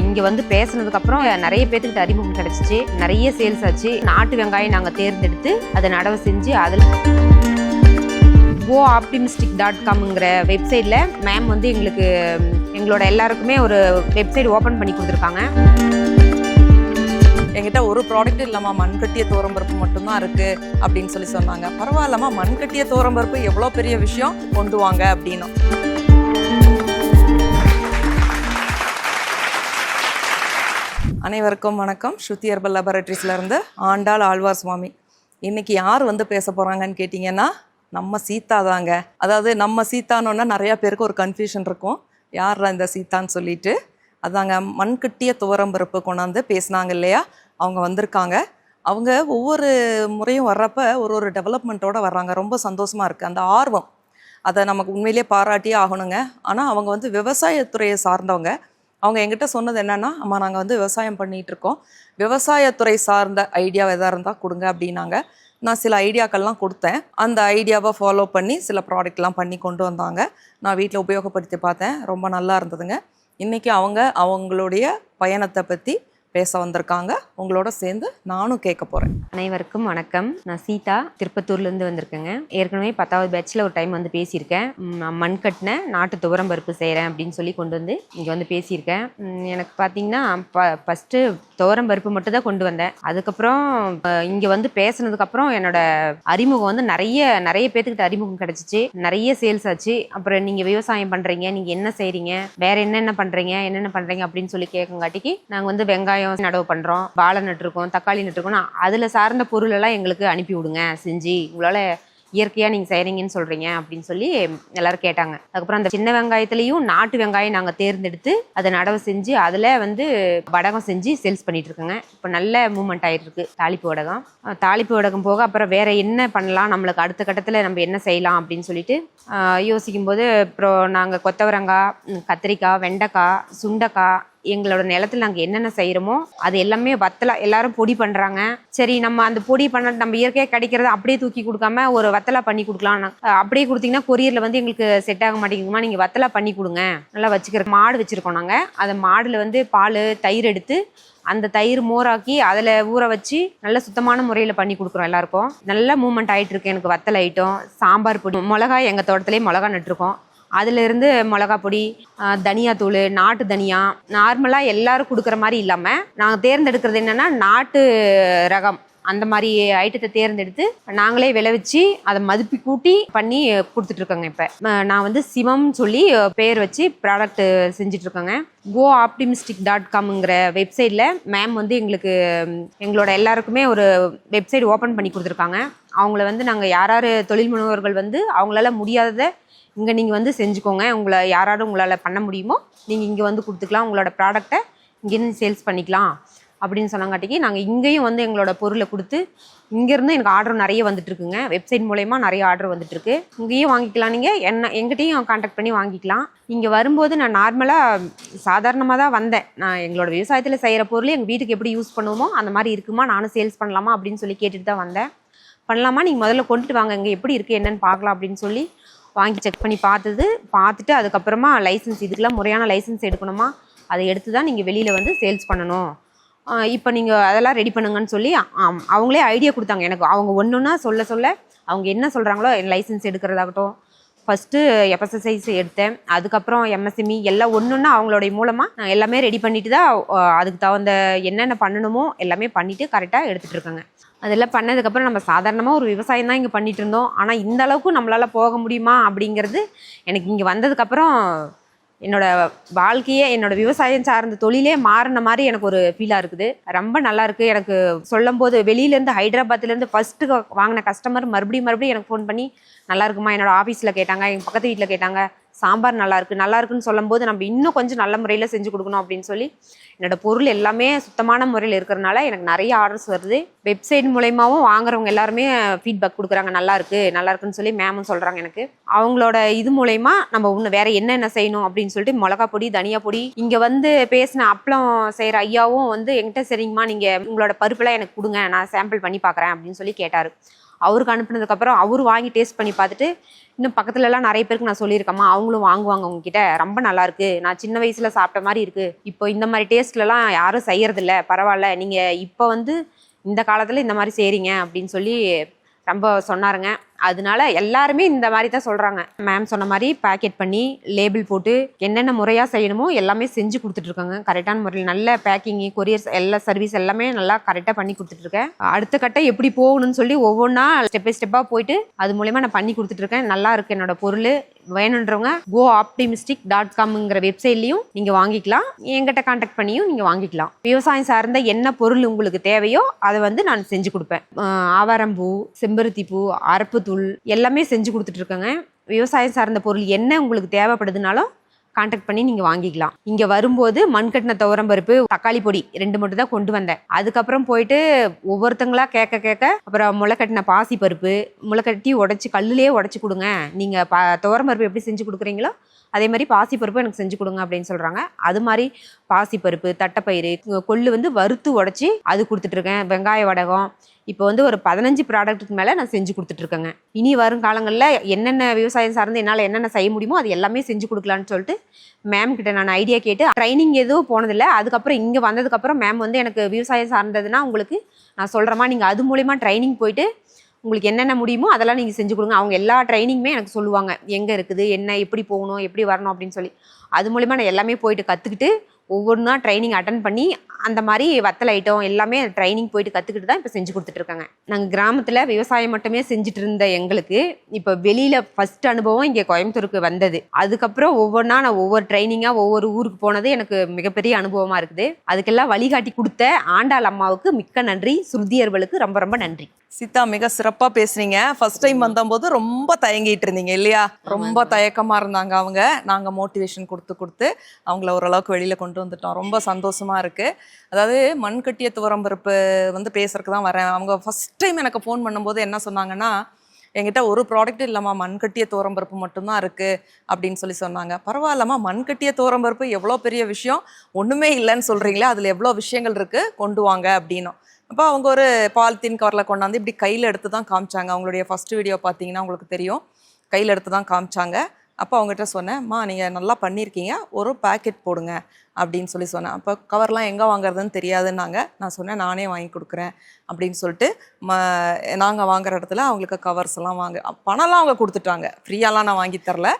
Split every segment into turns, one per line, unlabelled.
இங்கே வந்து பேசினதுக்கப்புறம் நிறைய பேத்துக்கிட்ட அறிமுகம் கிடச்சிச்சு. நிறைய சேல்ஸ் ஆச்சு. நாட்டு வெங்காயம் நாங்கள் தேர்ந்தெடுத்து அதை நடவு செஞ்சு அதில் கோ ஆப்டிமிஸ்டிக் டாட் காம்ங்கிற வெப்சைட்டில் மேம் வந்து எங்களுக்கு எங்களோட எல்லாருக்குமே ஒரு வெப்சைட் ஓப்பன் பண்ணி கொடுத்துருக்காங்க.
எங்கிட்ட ஒரு ப்ராடக்ட் இல்லாமா மண்கட்டிய தோரம்பருப்பு மட்டும்தான் இருக்குது அப்படின்னு சொல்லி சொன்னாங்க. பரவாயில்லம்மா மண்கட்டிய தோரம்பருப்பு எவ்வளோ பெரிய விஷயம்? கொண்டு வாங்க அப்படின்னு. அனைவருக்கும் வணக்கம். ஸ்ருதி ஹெர்பல் லெபரட்டரிஸ்லேருந்து ஆண்டாள் ஆழ்வார் சுவாமி இன்றைக்கி யார் வந்து பேச போகிறாங்கன்னு கேட்டிங்கன்னா நம்ம சீதா தாங்க. அதாவது நம்ம சீதானோன்னா நிறையா பேருக்கு ஒரு கன்ஃபியூஷன் இருக்கும். யாரா இந்த சீதான்னு சொல்லிட்டு. அதாங்க மண்கட்டிய துவரம் பருப்பு கொண்டாந்து பேசினாங்க இல்லையா? அவங்க வந்திருக்காங்க. அவங்க ஒவ்வொரு முறையும் வர்றப்ப ஒரு ஒரு டெவலப்மெண்ட்டோடு வர்றாங்க. ரொம்ப சந்தோஷமாக இருக்குது அந்த ஆர்வம். அதை நமக்கு உண்மையிலேயே பாராட்டியே ஆகணுங்க. ஆனால் அவங்க வந்து விவசாயத்துறையை சார்ந்தவங்க. அவங்க எங்கிட்ட சொன்னது என்னன்னா அம்மா நாங்கள் வந்து விவசாயம் பண்ணிட்டு இருக்கோம் விவசாயத்துறை சார்ந்த ஐடியா எதாக இருந்தால் கொடுங்க அப்படின்னாங்க. நான் சில ஐடியாக்கள்லாம் கொடுத்தேன். அந்த ஐடியாவை ஃபாலோ பண்ணி சில ப்ராடக்ட்லாம் பண்ணி கொண்டு வந்தாங்க. நான் வீட்டில் உபயோகப்படுத்தி பார்த்தேன். ரொம்ப நல்லா இருந்ததுங்க. இன்றைக்கி அவங்க அவங்களுடைய பயணத்தை பற்றி பேச வந்திருக்காங்க. உங்களோட சேர்ந்து நானும் கேட்க போகிறேன்
அனைவருக்கும் வணக்கம். நான் சீதா திருப்பத்தூர்லேருந்து வந்திருக்கேங்க. ஏற்கனவே பத்தாவது பேட்சில் ஒரு டைம் வந்து பேசியிருக்கேன். நான் மண் கட்டின நாட்டு துவரம் பருப்பு செய்கிறேன் அப்படின்னு சொல்லி கொண்டு வந்து இங்கே வந்து பேசியிருக்கேன். எனக்கு பார்த்தீங்கன்னா ப ஃபஸ்ட்டு துவரம் பருப்பு மட்டும் தான் கொண்டு வந்தேன். அதுக்கப்புறம் இங்கே வந்து பேசுனதுக்கப்புறம் என்னோட அறிமுகம் வந்து நிறைய நிறைய பேத்துக்கிட்ட அறிமுகம் கிடைச்சிச்சு. நிறைய சேல்ஸ் ஆச்சு. அப்புறம் நீங்கள் விவசாயம் பண்ணுறீங்க நீங்கள் என்ன செய்கிறீங்க வேற என்னென்ன பண்ணுறீங்க என்னென்ன பண்ணுறீங்க அப்படின்னு சொல்லி கேட்கங்காட்டிக்கு நாங்கள் வந்து வெங்காயம் நடவு பண்ணுறோம் வாழை நட்டுருக்கோம் தக்காளி நட்டுருக்கோம் அதில் சார்ந்த பொருளெல்லாம் எங்களுக்கு அனுப்பி விடுங்க செஞ்சு. உங்களால் இயற்கையாக நீங்கள் செய்கிறீங்கன்னு சொல்கிறீங்க அப்படின்னு சொல்லி எல்லோரும் கேட்டாங்க. அதுக்கப்புறம் அந்த சின்ன வெங்காயத்துலேயும் நாட்டு வெங்காயம் நாங்கள் தேர்ந்தெடுத்து அதை நடவு செஞ்சு அதில் வந்து வடகம் செஞ்சு சேல்ஸ் பண்ணிகிட்ருக்கோங்க இருக்கோங்க. இப்போ நல்ல மூவ்மெண்ட் ஆகிட்டுருக்கு தாளிப்பு வடகம். தாளிப்பு வடகம் போக அப்புறம் வேறு என்ன பண்ணலாம்? நம்மளுக்கு அடுத்த கட்டத்தில் நம்ம என்ன செய்யலாம் அப்படின்னு சொல்லிட்டு யோசிக்கும்போது அப்புறம் நாங்கள் கொத்தவரங்காய் கத்திரிக்காய் வெண்டைக்காய் சுண்டைக்காய் எங்களோட நிலத்துல நாங்கள் என்னென்ன செய்கிறோமோ அது எல்லாமே வத்தலை எல்லாரும் பொடி பண்ணுறாங்க சரி நம்ம அந்த பொடி பண்ண நம்ம இயற்கையாக கிடைக்கிறத அப்படியே தூக்கி கொடுக்காம ஒரு வத்தலா பண்ணி கொடுக்கலாம். அப்படியே கொடுத்தீங்கன்னா கொரியரில் வந்து எங்களுக்கு செட் ஆக மாட்டேங்குமா நீங்கள் வத்தலா பண்ணி கொடுங்க. நல்லா வச்சுக்கிற மாடு வச்சுருக்கோம் நாங்கள் அந்த மாடில் வந்து பால் தயிர் எடுத்து அந்த தயிர் மோராக்கி அதில் ஊற வச்சு நல்ல சுத்தமான முறையில் பண்ணி கொடுக்குறோம் எல்லாருக்கும். நல்ல மூமெண்ட் ஆகிட்டு இருக்கு எனக்கு வத்தல் ஐட்டம் சாம்பார் பொடி மிளகாய் எங்கள் தோட்டத்திலே மிளகா நட்டுருக்கோம். அதிலிருந்து மிளகா பொடி தனியாத்தூள் நாட்டு தனியா நார்மலாக எல்லாரும் கொடுக்குற மாதிரி இல்லாமல் நாங்கள் தேர்ந்தெடுக்கிறது என்னென்னா நாட்டு ரகம். அந்த மாதிரி ஐட்டத்தை தேர்ந்தெடுத்து நாங்களே விளைவிச்சு அதை மதிப்பி கூட்டி பண்ணி கொடுத்துட்டு இருக்கோங்க இப்போ நான் வந்து சிவம் சொல்லி பேர் வச்சு ப்ராடக்ட் செஞ்சுட்டு இருக்கோங்க கோ ஆப்டிமிஸ்டிக் டாட் காம்ங்கிற வெப்சைட்டில் மேம் வந்து எங்களுக்கு எங்களோட எல்லாருக்குமே ஒரு வெப்சைட் ஓப்பன் பண்ணி கொடுத்துருக்காங்க. அவங்கள வந்து நாங்கள் யார் யார் தொழில் முனைவர்கள் வந்து அவங்களால முடியாததை இங்கே நீங்கள் வந்து செஞ்சுக்கோங்க. உங்களை யாராலும் உங்களால் பண்ண முடியுமோ நீங்கள் இங்கே வந்து கொடுத்துக்கலாம். உங்களோட ப்ராடக்டை இங்கேருந்து சேல்ஸ் பண்ணிக்கலாம் அப்படின்னு சொன்னாங்காட்டிக்கு நாங்கள் இங்கேயும் வந்து எங்களோட பொருளை கொடுத்து இங்கேருந்து எனக்கு ஆர்டர் நிறைய வந்துட்டுருக்குங்க வெப்சைட் மூலயமா நிறைய ஆர்டர் வந்துட்டுருக்கு இங்கேயும் வாங்கிக்கலாம். நீங்கள் என்ன எங்கிட்டையும் காண்டாக்ட் பண்ணி வாங்கிக்கலாம். இங்கே வரும்போது நான் நார்மலாக சாதாரணமாக தான் வந்தேன். நான் எங்களோட விவசாயத்தில் செய்கிற பொருள் எங்கள் வீட்டுக்கு எப்படி யூஸ் பண்ணுவோமோ அந்த மாதிரி இருக்குமா? நானும் சேல்ஸ் பண்ணலாமா? அப்படின்னு சொல்லி கேட்டுட்டு தான் வந்தேன். பண்ணலாமா? நீங்கள் முதல்ல கொண்டுட்டு வாங்க. இங்கே எப்படி இருக்குது என்னென்னு பார்க்கலாம் அப்படின்னு சொல்லி வாங்கி செக் பண்ணி பார்த்தது பார்த்துட்டு அதுக்கப்புறமா லைசன்ஸ் இதுக்கெல்லாம் முறையான லைசன்ஸ் எடுக்கணுமா? அதை எடுத்து தான் நீங்கள் வெளியில் வந்து சேல்ஸ் பண்ணணும். இப்போ நீங்கள் அதெல்லாம் ரெடி பண்ணுங்கன்னு சொல்லி ஆம், அவங்களே ஐடியா கொடுத்தாங்க. எனக்கு அவங்க ஒன்று ஒன்றா சொல்ல சொல்ல அவங்க என்ன சொல்கிறாங்களோ லைசன்ஸ் எடுக்கிறதாகட்டும். ஃபஸ்ட்டு எஃப்எஸ்எஸ்ஐஸ் எடுத்தேன். அதுக்கப்புறம் எம்எஸ்எம்இ எல்லாம் ஒன்று ஒன்றா அவங்களுடைய மூலமாக நான் எல்லாமே ரெடி பண்ணிட்டு தான் அதுக்கு தகுந்த என்னென்ன பண்ணணுமோ எல்லாமே பண்ணிவிட்டு கரெக்டாக எடுத்துகிட்டுருக்கோங்க அதெல்லாம் பண்ணதுக்கப்புறம் நம்ம சாதாரணமாக ஒரு விவசாயம் தான் இங்கே பண்ணிட்டு இருந்தோம். ஆனால் இந்த அளவுக்கு நம்மளால் போக முடியுமா அப்படிங்கிறது எனக்கு இங்கே வந்ததுக்கப்புறம் என்னோடய வாழ்க்கையே என்னோட விவசாயம் சார்ந்த தொழிலே மாறின மாதிரி எனக்கு ஒரு ஃபீலாக இருக்குது. ரொம்ப நல்லா இருக்குது எனக்கு சொல்லும் போது வெளியிலேருந்து ஹைதராபாத்லேருந்து ஃபர்ஸ்ட்டு வாங்கின கஸ்டமர் மறுபடியும் மறுபடியும் எனக்கு ஃபோன் பண்ணி நல்லா இருக்குமா என்னோட ஆஃபீஸில் கேட்டாங்க எங்கள் பக்கத்து வீட்டில் கேட்டாங்க சாம்பார் நல்லா இருக்கு நல்லா இருக்குன்னு சொல்லும்போது நம்ம இன்னும் கொஞ்சம் நல்ல முறையில் செஞ்சு கொடுக்கணும் அப்படின்னு சொல்லி என்னோட பொருள் எல்லாமே சுத்தமான முறையில் இருக்கிறனால எனக்கு நிறைய ஆர்டர்ஸ் வருது. வெப்சைட் மூலயமாவும் வாங்குறவங்க எல்லாருமே ஃபீட்பேக் கொடுக்குறாங்க நல்லா இருக்கு நல்லா இருக்குன்னு சொல்லி மேமும் சொல்றாங்க எனக்கு. அவங்களோட இது மூலயமா நம்ம இன்னும் வேற என்னென்ன செய்யணும் அப்படின்னு சொல்லிட்டு மிளகா பொடி தனியா பொடி இங்க வந்து பேசின அப்பளம் செய்யற ஐயாவும் வந்து என்கிட்ட சரிங்கம்மா நீங்க உங்களோட பருப்பெல்லாம் எனக்கு கொடுங்க நான் சாம்பிள் பண்ணி பார்க்குறேன் அப்படின்னு சொல்லி கேட்டாரு. அவருக்கு அனுப்புனதுக்கப்புறம் அவர் வாங்கி டேஸ்ட் பண்ணி பார்த்துட்டு இன்னும் பக்கத்துல எல்லாம் நிறைய பேருக்கு நான் சொல்லியிருக்கேம்மா அவங்களும் வாங்குவாங்க உங்ககிட்ட. ரொம்ப நல்லா இருக்கு. நான் சின்ன வயசுல சாப்பிட்ட மாதிரி இருக்கு. இப்போ இந்த மாதிரி டேஸ்ட்லலாம் யாரும் செய்யறதில்ல. பரவாயில்ல. நீங்க இப்போ வந்து இந்த காலத்துல இந்த மாதிரி செய்றீங்க அப்படின்னு சொல்லி ரொம்ப சொன்னாருங்க. அதனால எல்லாருமே இந்த மாதிரி தான் சொல்கிறாங்க மேம் சொன்ன மாதிரி பேக்கெட் பண்ணி லேபிள் போட்டு என்னென்ன முறையாக செய்யணுமோ எல்லாமே செஞ்சு கொடுத்துட்ருக்காங்க. கரெக்டான முறையில் நல்ல பேக்கிங்கு கொரியர் எல்லா சர்வீஸ் எல்லாமே நல்லா கரெக்டாக பண்ணி கொடுத்துட்ருக்கேன். அடுத்த கட்டம் எப்படி போகணும்னு சொல்லி ஒவ்வொன்றா ஸ்டெப் பை ஸ்டெப்பாக போயிட்டு அது மூலயமா நான் பண்ணி கொடுத்துட்ருக்கேன். நல்லா இருக்குது என்னோட பொருள். வேணுன்றவங்க கோ ஆப்டிமிஸ்டிக் டாட் காம்ங்கிற வெப்சைட்லையும் நீங்கள் வாங்கிக்கலாம். என்கிட்ட காண்டாக்ட் பண்ணியும் நீங்கள் வாங்கிக்கலாம். விவசாயம் சார்ந்த என்ன பொருள் உங்களுக்கு தேவையோ அதை வந்து நான் செஞ்சு கொடுப்பேன். ஆஹ் ஆவாரம்பூ செம்பருத்தி பூ அரப்பு தூள் எல்லாமே செஞ்சு கொடுத்துட்ருக்கேங்க. விவசாயம் சார்ந்த பொருள் என்ன உங்களுக்கு தேவைப்படுதுனாலும் காண்டாக்ட் பண்ணி நீங்கள் வாங்கிக்கலாம். இங்கே வரும்போது மண்கட்டின துவரம் பருப்பு தக்காளி பொடி ரெண்டு மட்டும் தான் கொண்டு வந்தேன். அதுக்கப்புறம் போயிட்டு ஒவ்வொருத்தங்களா கேட்க கேட்க அப்புறம் முளைக்கட்டின பாசி பருப்பு முளைக்கட்டி உடச்சி கல்லுலேயே உடச்சி கொடுங்க. நீங்கள் ப துவரம் பருப்பு எப்படி செஞ்சு கொடுக்குறீங்களோ அதே மாதிரி பாசி பருப்பு எனக்கு செஞ்சு கொடுங்க அப்படின்னு சொல்கிறாங்க அது மாதிரி பாசிப்பருப்பு தட்டைப்பயிறு கொள்ளு வந்து வறுத்து உடச்சி அது கொடுத்துட்ருக்கேன். வெங்காய வடகம். இப்போ வந்து ஒரு பதினஞ்சு ப்ராடக்ட்டுக்கு மேலே நான் செஞ்சு கொடுத்துட்ருக்கேங்க. இனி வரும் காலங்களில் என்னென்ன விவசாயம் சார்ந்து என்னால் என்னென்ன செய்ய முடியுமோ அது எல்லாமே செஞ்சு கொடுக்கலான்னு சொல்லிட்டு மேம் கிட்ட நான் ஐடியா கேட்டு ட்ரைனிங் எதுவும் போனதில்லை. அதுக்கப்புறம் இங்கே வந்ததுக்கப்புறம் மேம் வந்து எனக்கு விவசாயம் சார்ந்ததுன்னா உங்களுக்கு நான் சொல்கிறேமா நீங்கள் அது மூலிமா ட்ரைனிங் போயிட்டு உங்களுக்கு என்னென்ன முடியுமோ அதெல்லாம் நீங்கள் செஞ்சு கொடுங்க. அவங்க எல்லா ட்ரைனிங்குமே எனக்கு சொல்லுவாங்க. எங்கே இருக்குது என்ன எப்படி போகணும் எப்படி வரணும் அப்படின்னு சொல்லி. அது மூலிமா நான் எல்லாமே போயிட்டு கற்றுக்கிட்டு ஒவ்வொன்றா ட்ரைனிங் அட்டன் பண்ணி அந்த மாதிரி வத்தல் ஐட்டம் எல்லாமே ட்ரைனிங் போயிட்டு கற்றுக்கிட்டு தான் இப்போ செஞ்சு கொடுத்துட்ருக்காங்க. நாங்கள் கிராமத்தில் விவசாயம் மட்டுமே செஞ்சுட்டு இருந்த எங்களுக்கு இப்போ வெளியில் ஃபஸ்ட் அனுபவம் இங்கே கோயம்புத்தூருக்கு வந்தது. அதுக்கப்புறம் ஒவ்வொன்றா நான் ஒவ்வொரு ட்ரைனிங்காக ஒவ்வொரு ஊருக்கு போனது எனக்கு மிகப்பெரிய அனுபவமாக இருக்குது. அதுக்கெல்லாம் வழிகாட்டி கொடுத்த ஆண்டாள் அம்மாவுக்கு மிக்க நன்றி. சுருதியர்களுக்கு ரொம்ப ரொம்ப நன்றி.
சீதா மிக சிறப்பா பேசுனீங்க. ஃபர்ஸ்ட் டைம் வந்தபோது ரொம்ப தயங்கிட்டு இருந்தீங்க இல்லையா? ரொம்ப தயக்கமா இருந்தாங்க அவங்க. நாங்க மோட்டிவேஷன் கொடுத்து கொடுத்து அவங்கள ஓரளவுக்கு வெளியில கொண்டு கொண்டு வந்துட்டோம். ரொம்ப சந்தோஷமாக இருக்குது அதாவது மண்கட்டிய துவரம்பருப்பு வந்து பேசுறதுக்கு தான் வரேன். அவங்க ஃபர்ஸ்ட் டைம் எனக்கு ஃபோன் பண்ணும்போது என்ன சொன்னாங்கன்னா என்கிட்ட ஒரு ப்ராடக்ட் இல்லைம்மா மண்கட்டிய துவரம்பருப்பு மட்டும்தான் இருக்குது அப்படின்னு சொல்லி சொன்னாங்க. பரவாயில்லம்மா மண்கட்டிய துவரம்பருப்பு எவ்வளோ பெரிய விஷயம்? ஒன்றுமே இல்லைன்னு சொல்கிறீங்களே அதில் எவ்வளோ விஷயங்கள் இருக்குது கொண்டு வாங்க. அப்படின்னும். அப்போ அவங்க ஒரு பாலித்தீன் கவரில் கொண்டாந்து இப்படி கையில் எடுத்து தான் காமிச்சாங்க. அவங்களுடைய ஃபர்ஸ்ட் வீடியோ பார்த்தீங்கன்னா உங்களுக்கு தெரியும். கையில் எடுத்து தான் காமிச்சாங்க. அப்போ அவங்ககிட்ட சொன்னேன் நீங்கள் நல்லா பண்ணியிருக்கீங்க ஒரு பாக்கெட் போடுங்க அப்படின்னு சொல்லி சொன்னேன். அப்போ கவர்லாம் எங்கே வாங்குறதுன்னு தெரியாதுன்னாங்க. நான் சொன்னேன் நானே வாங்கி கொடுக்குறேன் அப்படின்னு சொல்லிட்டு ம நாங்கள் வாங்குற இடத்துல அவங்களுக்கு கவர்ஸ் எல்லாம் வாங்க பணம்லாம் அவங்க கொடுத்துட்டாங்க. ஃப்ரீயாலாம் நான் வாங்கி தரல.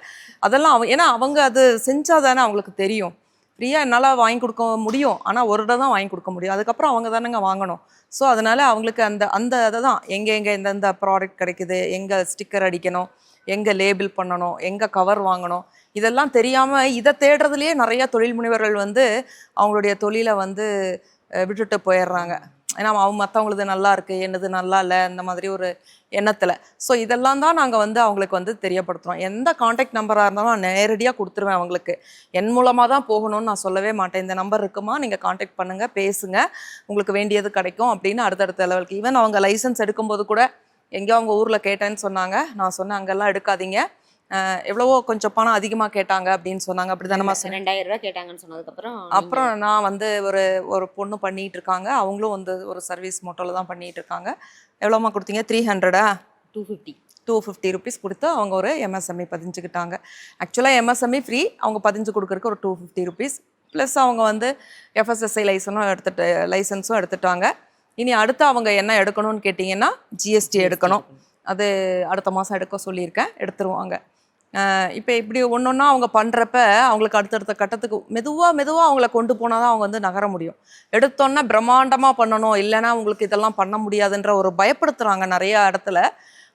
அதெல்லாம் அவங்க ஏன்னா அவங்க அது செஞ்சால் தானே அவங்களுக்கு தெரியும். ஃப்ரீயாக என்னால் வாங்கி கொடுக்க முடியும். ஆனால் ஒரு இடம் தான் வாங்கி கொடுக்க முடியும். அதுக்கப்புறம் அவங்க தானேங்க வாங்கணும். ஸோ அதனால அவங்களுக்கு அந்த அந்த இதை தான் எங்கே எங்கே எந்தெந்த ப்ராடக்ட் கிடைக்குது எங்கே ஸ்டிக்கர் அடிக்கணும் எங்கே லேபிள் பண்ணணும் எங்கே கவர் வாங்கணும் இதெல்லாம் தெரியாமல் இதை தேடுறதுலேயே நிறையா தொழில் முனைவர்கள் வந்து அவங்களுடைய தொழிலை வந்து விட்டுட்டு போயிடுறாங்க. ஏன்னா அவங்க மற்றவங்களது நல்லா இருக்குது என்னது நல்லா இல்லை இந்த மாதிரி ஒரு எண்ணத்தில். ஸோ இதெல்லாம் தான் நாங்கள் வந்து அவங்களுக்கு வந்து தெரியப்படுத்துகிறோம் எந்த காண்டாக்ட் நம்பராக இருந்தாலும் நான் நேரடியாக கொடுத்துருவேன் அவங்களுக்கு. என் மூலமாக தான் போகணும்னு நான் சொல்லவே மாட்டேன். இந்த நம்பர் இருக்குமா? நீங்கள் காண்டாக்ட் பண்ணுங்கள் பேசுங்க. உங்களுக்கு வேண்டியது கிடைக்கும் அப்படின்னு அடுத்தடுத்த லெவலுக்கு ஈவன் அவங்க லைசன்ஸ் எடுக்கும்போது கூட எங்கேயோ அவங்க ஊரில் கேட்டேன்னு சொன்னாங்க. நான் சொன்னேன் அங்கெல்லாம் எடுக்காதீங்க. எவ்வளவோ கொஞ்சம் பணம் அதிகமாக கேட்டாங்க அப்படின்னு சொன்னாங்க. அப்படி தானே சொன்னேன்.
ரெண்டாயிரம் ரூபாய் கேட்டாங்கன்னு சொன்னதுக்கப்புறம்
அப்புறம் நான் வந்து ஒரு ஒரு பொண்ணு பண்ணிட்டு இருக்காங்க. அவங்களும் வந்து ஒரு சர்வீஸ் மோட்டோவில் தான் பண்ணிட்டு இருக்காங்க. எவ்வளோமா கொடுத்தீங்க? Three ஹண்ட்ரடா
two fifty
two fifty rupees கொடுத்து அவங்க ஒரு எம்எஸ்எம்இ பதிஞ்சுக்கிட்டாங்க. ஆக்சுவலாக எம்எஸ்எம்இ ஃப்ரீ அவங்க பதிஞ்சு கொடுக்குறக்கு ஒரு டூ ஃபிஃப்டி ருபீஸ் ப்ளஸ் அவங்க வந்து எஃப்எஸ்எஸ்ஐ லைசனும் எடுத்துட்டு லைசன்ஸும் எடுத்துட்டாங்க. இனி அடுத்து அவங்க என்ன எடுக்கணும்னு கேட்டிங்கன்னா ஜிஎஸ்டி எடுக்கணும். அது அடுத்த மாதம் எடுக்க சொல்லியிருக்கேன். எடுத்துருவாங்க. இப்போ இப்படி ஒன்று ஒன்றா அவங்க பண்ணுறப்ப அவங்களுக்கு அடுத்தடுத்த கட்டத்துக்கு மெதுவாக மெதுவாக அவங்கள கொண்டு போனால் தான் அவங்க வந்து நகர முடியும். எடுத்தோன்னே பிரம்மாண்டமாக பண்ணணும். இல்லைன்னா உங்களுக்கு இதெல்லாம் பண்ண முடியாதுன்ற ஒரு பயப்படுத்துகிறாங்க நிறைய இடத்துல.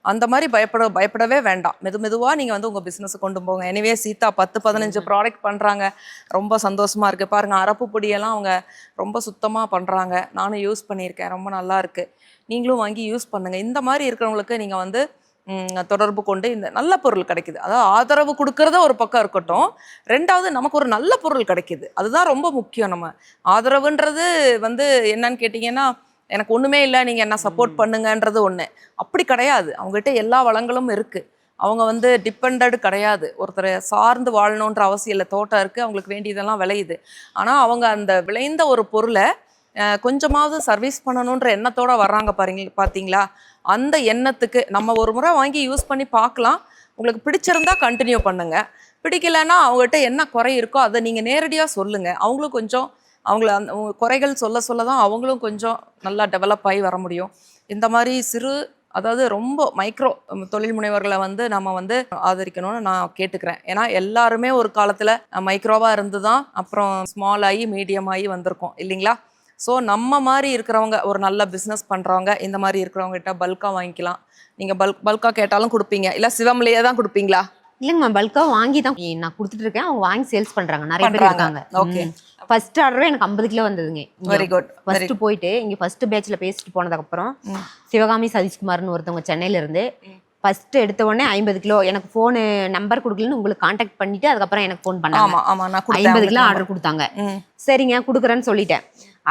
அந்த மாதிரி பயப்பட பயப்படவே வேண்டாம். மெது மெதுவாக நீங்கள் வந்து உங்கள் பிஸ்னஸை கொண்டு போங்க. எனிவே சீதா பத்து பதினஞ்சு ப்ராடக்ட் பண்ணுறாங்க ரொம்ப சந்தோஷமாக இருக்குது பாருங்கள் அரப்பு பொடியெல்லாம் அவங்க ரொம்ப சுத்தமாக பண்ணுறாங்க நானும் யூஸ் பண்ணியிருக்கேன். ரொம்ப நல்லா இருக்குது நீங்களும் வாங்கி யூஸ் பண்ணுங்கள் இந்த மாதிரி இருக்கிறவங்களுக்கு நீங்கள் வந்து தொடர்பு கொண்டு இந்த நல்ல பொருள் கிடைக்குது. அதாவது ஆதரவு கொடுக்கறத ஒரு பக்கம் இருக்கட்டும். ரெண்டாவது நமக்கு ஒரு நல்ல பொருள் கிடைக்குது. அதுதான் ரொம்ப முக்கியம் நம்ம. ஆதரவுன்றது வந்து என்னன்னு கேட்டிங்கன்னா எனக்கு ஒன்றுமே இல்லை நீங்கள் என்ன சப்போர்ட் பண்ணுங்கன்றது ஒன்று அப்படி கிடையாது. அவங்ககிட்ட எல்லா வளங்களும் இருக்குது அவங்க வந்து டிபெண்டட் கிடையாது. ஒருத்தரை சார்ந்து வாழணுன்ற அவசியம் இல்லை. தோட்டம் இருக்குது அவங்களுக்கு வேண்டியதெல்லாம் விளையுது. ஆனால் அவங்க அந்த விளைந்த ஒரு பொருளை கொஞ்சமாவது சர்வீஸ் பண்ணணுன்ற எண்ணத்தோட வர்றாங்க பாருங்க பார்த்தீங்களா அந்த எண்ணத்துக்கு நம்ம ஒரு முறை வாங்கி யூஸ் பண்ணி பார்க்கலாம். உங்களுக்கு பிடிச்சிருந்தா கண்டினியூ பண்ணுங்க. பிடிக்கலன்னா அவங்ககிட்ட என்ன குறை இருக்கோ அதை நீங்கள் நேரடியாக சொல்லுங்க. அவங்களும் கொஞ்சம் அவங்கள அந்த குறைகள் சொல்ல சொல்ல தான் அவங்களும் கொஞ்சம் நல்லா டெவலப் ஆகி வர முடியும். இந்த மாதிரி சிறு அதாவது ரொம்ப மைக்ரோ தொழில் முனைவர்களை வந்து நம்ம வந்து ஆதரிக்கணும்னு நான் கேட்டுக்கிறேன். ஏன்னா எல்லாருமே ஒரு காலத்தில் மைக்ரோவாக இருந்து தான் அப்புறம் ஸ்மால் ஆகி மீடியம் ஆகி வந்திருக்கோம் இல்லைங்களா? ஸோ நம்ம மாதிரி இருக்கிறவங்க ஒரு நல்ல பிஸ்னஸ் பண்ணுறவங்க இந்த மாதிரி இருக்கிறவங்ககிட்ட பல்காக வாங்கிக்கலாம். நீங்கள் பல்க் பல்காக கேட்டாலும் கொடுப்பீங்க. இல்லை சிவம்லேயே தான் கொடுப்பீங்களா?
இல்லைங்க மேம் பல்காக வாங்கி தான் நான் கொடுத்துட்டு இருக்கேன். அவங்க வாங்கி சேல்ஸ் பண்றாங்க. நிறைய பேர். இருக்காங்க.
Okay.
ஃபர்ஸ்ட் ஆர்டரே எனக்கு ஐம்பது கிலோ வந்ததுங்க.
வெரி குட்
ஃபர்ஸ்ட் போயிட்டு இங்க ஃபர்ஸ்ட் பேட்ச்ல பேசிட்டு போனதுக்கு அப்புறம் சிவகாமி சதீஷ்குமார்னு ஒருத்தவங்க சென்னையில இருந்து ஃபர்ஸ்ட் எடுத்த உடனே ஐம்பது கிலோ எனக்கு ஃபோனு நம்பர் கொடுக்கலன்னு உங்களுக்கு காண்டாக்ட் பண்ணிட்டு அதுக்கப்புறம் எனக்கு ஃபோன் பண்ணாங்க. ஐம்பது கிலோ ஆர்டர் கொடுத்தாங்க. சரிங்க கொடுக்குறேன்னு சொல்லிட்டேன்.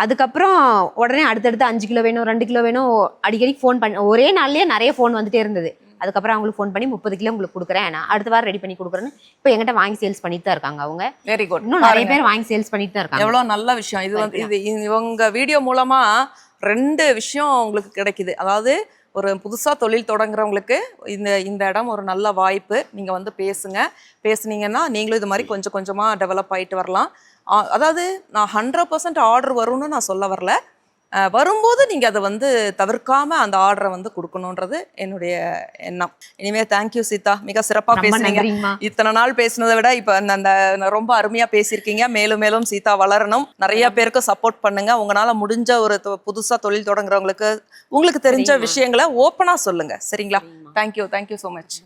அதுக்கப்புறம் உடனே அடுத்தடுத்து அஞ்சு கிலோ வேணும் ரெண்டு கிலோ வேணும் அடிக்கடி ஃபோன் பண்ண ஒரே நாள்லயே நிறைய ஃபோன் வந்துட்டே இருந்தது. அதுக்கப்புறம் அவங்களுக்கு ஃபோன் பண்ணி முப்பது கிலோ உங்களுக்கு கொடுக்குறேன். நான் அடுத்த வாரம் ரெடி பண்ணி கொடுக்குறேன்னு இப்போ என்கிட்ட வாங்கி சேல்ஸ் பண்ணிட்டு தான் இருக்காங்க அவங்க.
வெரி குட்
இன்னும் நிறைய பேர் வாங்கி சேல்ஸ் பண்ணிட்டு தான் இருக்காங்க.
எவ்வளோ நல்ல விஷயம். இது வந்து இது இவங்க வீடியோ மூலமா ரெண்டு விஷயம் உங்களுக்கு கிடைக்குது. அதாவது ஒரு புதுசா தொழில் தொடங்குறவங்களுக்கு இந்த இந்த இடம் ஒரு நல்ல வாய்ப்பு. நீங்க வந்து பேசுங்க. பேசுனீங்கன்னா நீங்களும் இது மாதிரி கொஞ்சம் கொஞ்சமா டெவலப் ஆயிட்டு வரலாம். அதாவது நான் ஹண்ட்ரட் பர்சன்ட் ஆர்டர் வரும்னு நான் சொல்ல வரல. வரும்போது நீங்க அதை வந்து தவிர்க்காம அந்த ஆர்டரை வந்து கொடுக்கணுன்றது என்னுடைய எண்ணம். இனிமே தேங்க்யூ சீதா. மிக சிறப்பா
ரொம்ப
பேசுனீங்க. இத்தனை நாள் பேசினதை விட இப்போ அந்த ரொம்ப அருமையா பேசியிருக்கீங்க. மேலும் மேலும் சீதா வளரணும். நிறைய பேருக்கு சப்போர்ட் பண்ணுங்க. உங்களால முடிஞ்ச ஒரு தொ- புதுசா தொழில் தொடங்குறவங்களுக்கு உங்களுக்கு தெரிஞ்ச. விஷயங்களை ஓப்பனா சொல்லுங்க. சரிங்களா? Thank you thank you so much